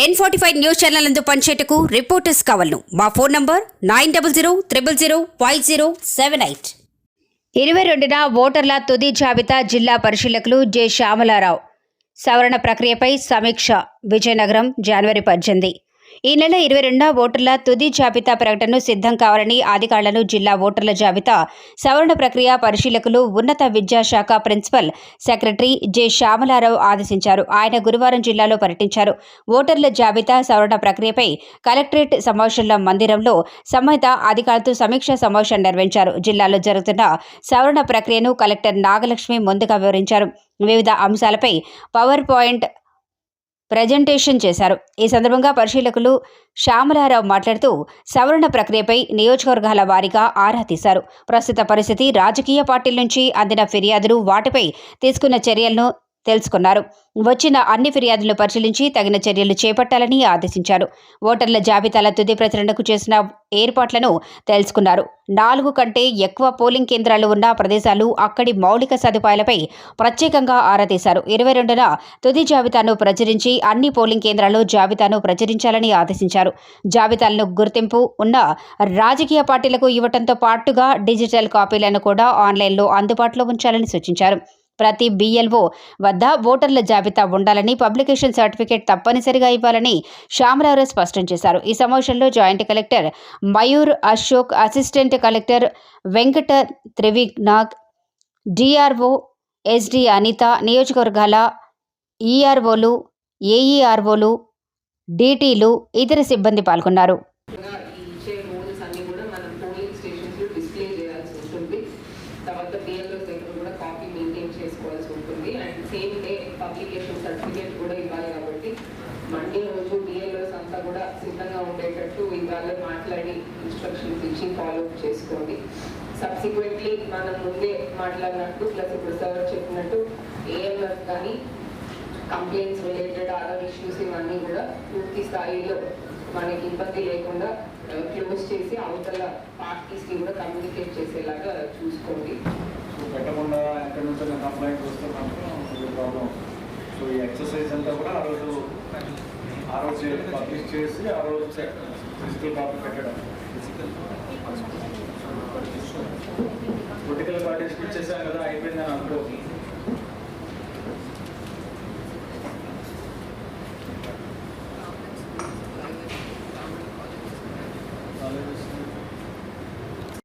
N forty five news channel నందు పనిచేయటకు reporters కావాలను. మా phone number nine double zero triple zero five zero seven eight ఇరవై రెండున ఓటర్ల తుది జాబితా జిల్లా పరిశీలకులు జె. శ్యామలారావు. సవరణ ప్రక్రియపై సమీక్ష. విజయనగరం జనవరి పద్దెనిమిది. ఈ నెల ఇరవై రెండున ఓటర్ల తుది జాబితా ప్రకటనను సిద్ధం కావాలని అధికారులను జిల్లా ఓటర్ల జాబితా సవరణ ప్రక్రియ పరిశీలకులు ఉన్నత విద్యాశాఖ ప్రిన్సిపల్ సెక్రటరీ జె. శ్యామలారావు ఆదేశించారు. ఆయన గురువారం జిల్లాలో పర్యటించారు. ఓటర్ల జాబితా సవరణ ప్రక్రియపై కలెక్టరేట్ సమావేశాల మందిరంలో సంబంధిత అధికారులతో సమీక్ష సమావేశం నిర్వహించారు. జిల్లాలో జరుగుతున్న సవరణ ప్రక్రియను కలెక్టర్ నాగలక్ష్మి ముందుగా వివరించారు. వివిధ అంశాలపై పవర్ పాయింట్ ప్రజెంటేషన్ చేశారు. ఈ సందర్భంగా పరిశీలకులు శ్యామలారావు మాట్లాడుతూ సవరణ ప్రక్రియపై నియోజకవర్గాల వారీగా ఆరా తీశారు. ప్రస్తుత పరిస్థితి రాజకీయ పార్టీల నుంచి అందిన ఫిర్యాదులు వాటిపై తీసుకున్న చర్యలను తెలుసుకున్నారు. వచ్చిన అన్ని ఫిర్యాదులను పరిశీలించి తగిన చర్యలు చేపట్టాలని ఆదేశించారు. ఓటర్ల జాబితాల తుది ప్రచురణకు చేసిన ఏర్పాట్లను తెలుసుకున్నారు. నాలుగు కంటే ఎక్కువ పోలింగ్ కేంద్రాలు ఉన్న ప్రదేశాలు అక్కడి మౌలిక సదుపాయాలపై ప్రత్యేకంగా ఆరా తీశారు. ఇరవై రెండున తుది జాబితాను ప్రచురించి అన్ని పోలింగ్ కేంద్రాల్లో జాబితాను ప్రచురించాలని ఆదేశించారు. జాబితాలను గుర్తింపు ఉన్న రాజకీయ పార్టీలకు ఇవ్వడంతో పాటుగా డిజిటల్ కాపీలను కూడా ఆన్లైన్లో అందుబాటులో ఉంచాలని సూచించారు. ప్రతి బీఎల్ఓ వద్ద ఓటర్ల జాబితా ఉండాలని పబ్లికేషన్ సర్టిఫికేట్ తప్పనిసరిగా ఇవ్వాలని శ్యామరావు స్పష్టం చేశారు. ఈ సమావేశంలో joint collector Mayur Ashok assistant collector Venkata Trivinag DRO SD Anitha నియోజకవర్గాల ఈఆర్ఓలు ఏఈఆర్ఓలు డీటీలు ఇతర సిబ్బంది పాల్గొన్నారు ఇంకా ఈ ఇచ్చే రూల్స్ అన్ని కూడా మనం పోలింగ్ స్టేషన్స్లో డిస్ప్లే చేయాల్సి ఉంటుంది తర్వాత బిఎల్ఓ దగ్గర కూడా కాపీ మెయింటైన్ చేసుకోవాల్సి ఉంటుంది. And same day publication certificate కూడా ఇవ్వాలి కాబట్టి మండే రోజు బిఎల్ఓస్ అంతా కూడా సిద్ధంగా ఉండేటట్టు ఇవాళ మాట్లాడి ఇన్స్ట్రక్షన్స్ ఇచ్చి ఫాలో అప్ చేసుకోండి. సబ్సిక్వెంట్లీ మనం ముందే మాట్లాడినట్టు ప్లస్ ఇప్పుడు సార్ చెప్పినట్టు ఏఎంఎఫ్ కానీ కంప్లైంట్స్ రిలేటెడ్ అదర్ ఇష్యూస్ ఇవన్నీ కూడా పూర్తి స్థాయిలో మనకి ఇబ్బంది లేకుండా uh, క్లోజ్ చేసి అవతల పార్టీస్కి కూడా కమ్యూనికేట్ చేసేలాగా చూసుకోండి. పెట్టకుండా ఎక్కడి నుంచో కంప్లైంట్ వస్తే మాత్రం ప్రాబ్లం సో ఈ ఎక్సర్సైజ్ అంతా కూడా ఆ రోజు ఆ రోజు పబ్లిష్ చేసి ఆ రోజు ఫిజికల్ కాపీ పెట్టడం. పొలిటికల్ పార్టీస్కి ఇచ్చేసాం కదా అయిపోయిందని అనుకోవచ్చు